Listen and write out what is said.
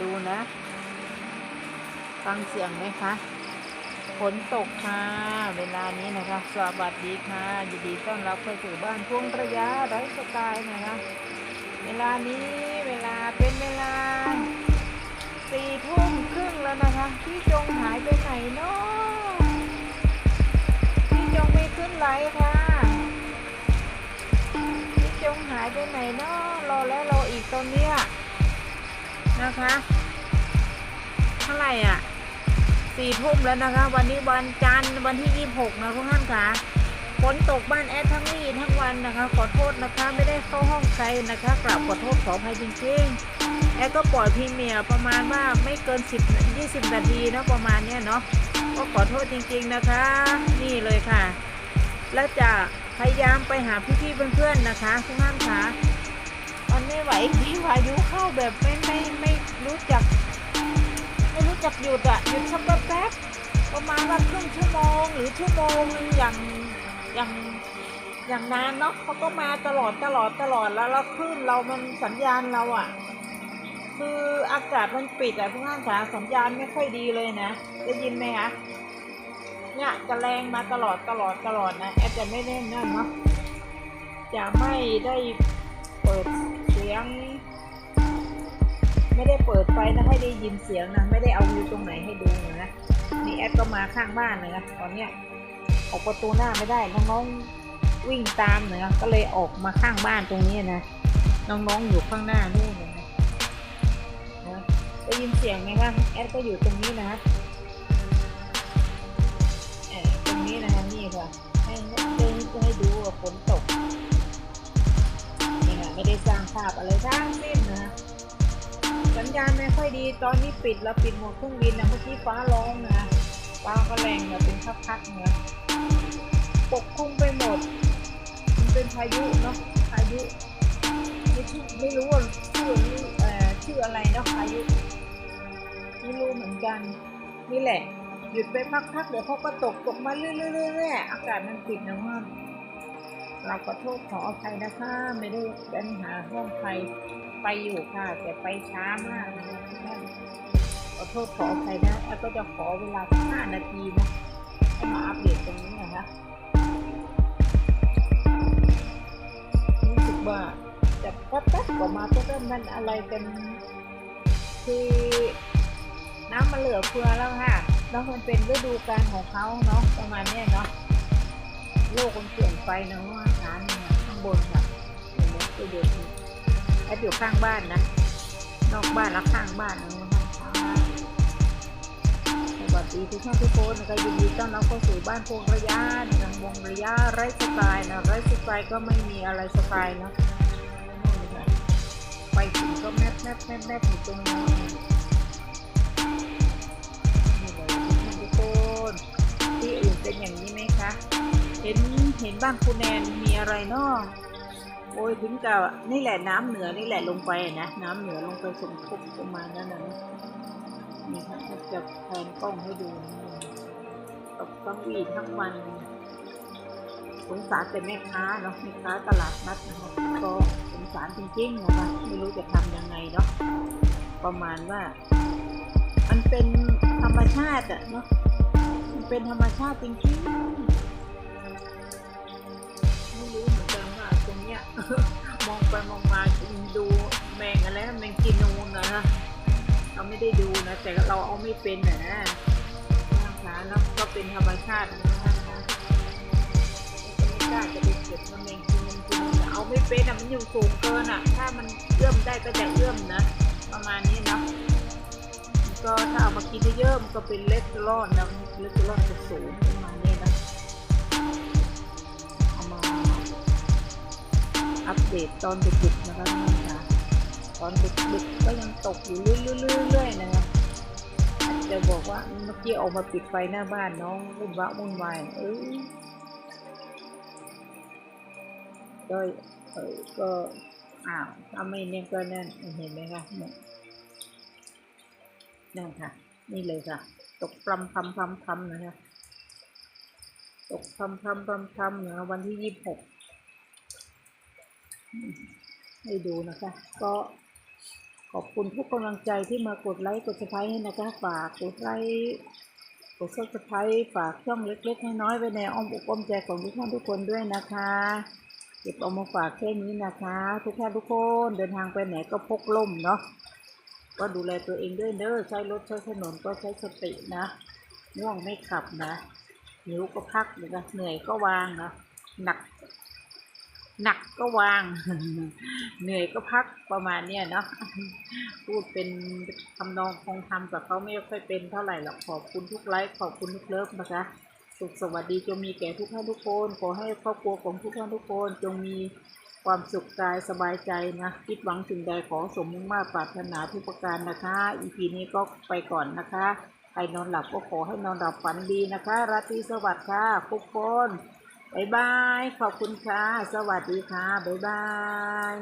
ดูนะ ฟังเสียงไหมคะฝนตกค่ะ เวลานี้นะคะ สวัสดีค่ะยินดีต้อนรับเข้าสู่บ้านพวงระยะไร้สไตล์นะคะ เวลานี้เวลาเป็นเวลาสี่ทุ่มครึ่งแล้วนะคะ พี่จงหายไปไหนเนาะพี่จงไม่ขึ้นไลฟ์ค่ะ พี่จงหายไปไหนเนาะรอแล้วรออีกตอนเนี้ย นะคะ เท่าไหร่อะสี่ทุ่มแล้วนะคะ วันนี้วันจันทร์วันที่ยี่หกนะทุกท่านค่ะฝนตกบ้านแอดทั้งวี่ทั้งวันนะคะ ขอโทษนะคะไม่ได้เข้าห้องใครนะคะกราบขอโทษขออภัยจริงๆแอดก็ปล่อยพรีเมียประมาณว่าไม่เกิน10 20นาทีนะประมาณเนี้ยเนาะก็ขอโทษจริงๆนะคะ นี่เลยค่ะ และจะพยายามไปหาพี่ๆเพื่อนๆนะคะทุกท่านค่ะมันไม่ไหวที่พายุเข้าแบบไม่ไม่ไม ไม่รู้จักหยุดอะหยุดสักแป๊บประมาณว่าครึ่งชั่วโมงหรือชั่วโมงนึงอย่างอย่างอย่างนานเนาะเขาก็มาตลอดตลอดตลอดแล้วแล้วคลื่นเรามันสัญญาณเราอะคืออากาศมันปิดอะทุกท่านค่ะสัญญาณไม่ค่อยดีเลยนะได้ยินไหมคะเนี่ยจะแรงมาตลอดตลอดตลอดนะแอดจะไม่เล่นนั่นเนาะจะไม่ได้เปิดเสียง เปิดไฟนะให้ได้ยินเสียงนะ ไม่ได้เอาวิวตรงไหนให้ดูนะนี่แอดก็มาข้างบ้านเลยนะตอนเนี้ยออกประตูหน้าไม่ได้น้องๆวิ่งตามนะก็เลยออกมาข้างบ้านตรงนี้นะน้องๆอยู่ข้างหน้านู่นเลยนะได้ยินเสียงไหมคะแอดก็อยู่ตรงนี้นะตรงนี้นะคะนี่ค่ะให้ให้ให้ให้ดูว่าฝนตกนี่ค่ะไม่ได้สร้างภาพอะไรทั้งสิ้น สัญญาณไม่ค่อยดีตอนนี้ปิดแล้วปิดหมดเครื่องบินนะเมื่อกี้ฟ้าร้องนะฟ้าก็แรงแบบเป็นพักๆเนี่ยปกคลุมไปหมด มันเป็นพายุเนาะพายุไม่ชื่อไม่รู้ว่าชื่อเอ่อชื่ออะไรเนาะพายุไม่รู้เหมือนกันนี่แหละ หยุดไปพักๆเดี๋ยวเขาก็ตกตกมาเรื่อยๆๆอากาศมันปิดนะว่าเราขอโทษขออภัยนะคะไม่ได้เป็นหาห้องใคร ไปอยู่ค่ะแต่ไปช้ามากนะคะขอโทษขออภัยนะแล้วก็จะขอเวลาห้านาทีนะให้มาอัปเดตตรงนี้นะคะรู้สึกว่าจะแป๊บๆกว่ามาก็เริ่มมันอะไรกันคือน้ำมันเหลือเฟือแล้วค่ะแล้วมันเป็นฤดูกาลของเขาเนาะประมาณนี้เนาะโลกมันเปลี่ยนไปเนาะอาหารข้างบนค่ะเห็นไหมไปดูสิ แอดอยู่ข้างบ้านนะ นอกบ้านและข้างบ้านนะสวัสดีทุกท่านทุกคนนะคะยินดีต้อนรับเข้าสู่บ้านพงระยะนะคะวงระยะไร้สไตล์นะไร้สไตล์ก็ไม่มีอะไรสไตล์นะไปถึงก็แมบแมบแมบแมบอยู่ตรงนี้นี่เลยทุกคนที่อื่นเป็นอย่างนี้ไหมคะ เห็นเห็นบ้านคุณแนนมีอะไรเนาะ โอ้ยถึงกับนี่แหละน้ำเหนือนี่แหละลงไปนะน้ำเหนือลงไปสมทบประมาณนั้นนะนี่ค่ะจะแพนกล้องให้ดูนะตกทั้งวีทั้งวันสงสารแต่แม่ค้าเนาะแม่ค้าตลาดนัดนะคะก็สงสารจริงๆนะคะไม่รู้จะทำยังไงเนาะประมาณว่า มันเป็นธรรมชาติอะเนาะมันเป็นธรรมชาติจริงๆ เราไม่ได้ดูนะ แต่เราเอาไม่เป็นนะนะคะแล้วก็เป็นธรรมชาตินะคะไม่กล้าจะไปเก็บมันแมงกินูนกินูนเอาไม่เป็นอะมันอยู่สูงเกินอะถ้ามันเอื้อมได้ก็จะเอื้อมนะ ประมาณนี้นะก็ถ้าเอามากินเยอะๆมันก็เป็นเลสเตอรอลนะเลสเตอรอลจะสูงประมาณนี้นะเอามาอัปเดตตอนดึกๆนะคะท่านคะ ตอนดึกๆก็ยังตกอยู่เรื่อยๆๆนะคะจะบอกว่าเมื่อกี้ออกมาปิดไฟหน้าบ้านน้องวุ่นวะวุ่นวายเออก็เออก็อ้าวถ้าไม่เนี่ยก็นั่นเห็นไหมคะเนี่ยนั่นค่ะ นี่เลยค่ะ ตกพรำพรำพรำพรำนะคะตกพรำพรำพรำพรำนะวันที่ยี่สิบหกให้ดูนะคะ ก็ ขอบคุณทุกกำลังใจที่มากดไลค์กดซับสไครต์ให้นะคะฝากกดไลค์กดซับสไครต์ฝากช่องเล็กๆน้อยๆไว้ในอ้อมอกอ้อมใจของทุกท่านทุกคนด้วยนะคะเก็บเอามาฝากแค่นี้นะคะ ทุกท่านทุกคนเดินทางไปไหนก็พกล่มเนาะก็ดูแลตัวเองด้วยเด้อใช้รถใช้ถนนก็ใช้สตินะง่วงไม่ขับนะหิวก็พักนะเหนื่อยก็วางนะหนัก หนักก็วาง เหนื่อยก็พักประมาณเนี้ยเนาะพูดเป็นทำนองคงทำกับเขาไม่ค่อยเป็นเท่าไหร่หรอกขอบคุณทุกไลค์ขอบคุณทุกเลิฟนะคะ สุขสวัสดีจงมีแก่ทุกท่านทุกคน ขอให้ครอบครัวของทุกท่านทุกคน จงมีความสุขกายสบายใจนะคิดหวังสิ่งใดขอสมมุ่งมาตรปรารถนาทุกประการนะคะ อีพีนี้ก็ไปก่อนนะคะใครนอนหลับก็ขอให้นอนหลับฝันดีนะคะ ราตรีสวัสดิ์ค่ะทุกคน บายบาย ขอบคุณค่ะ สวัสดีค่ะ บ๊ายบาย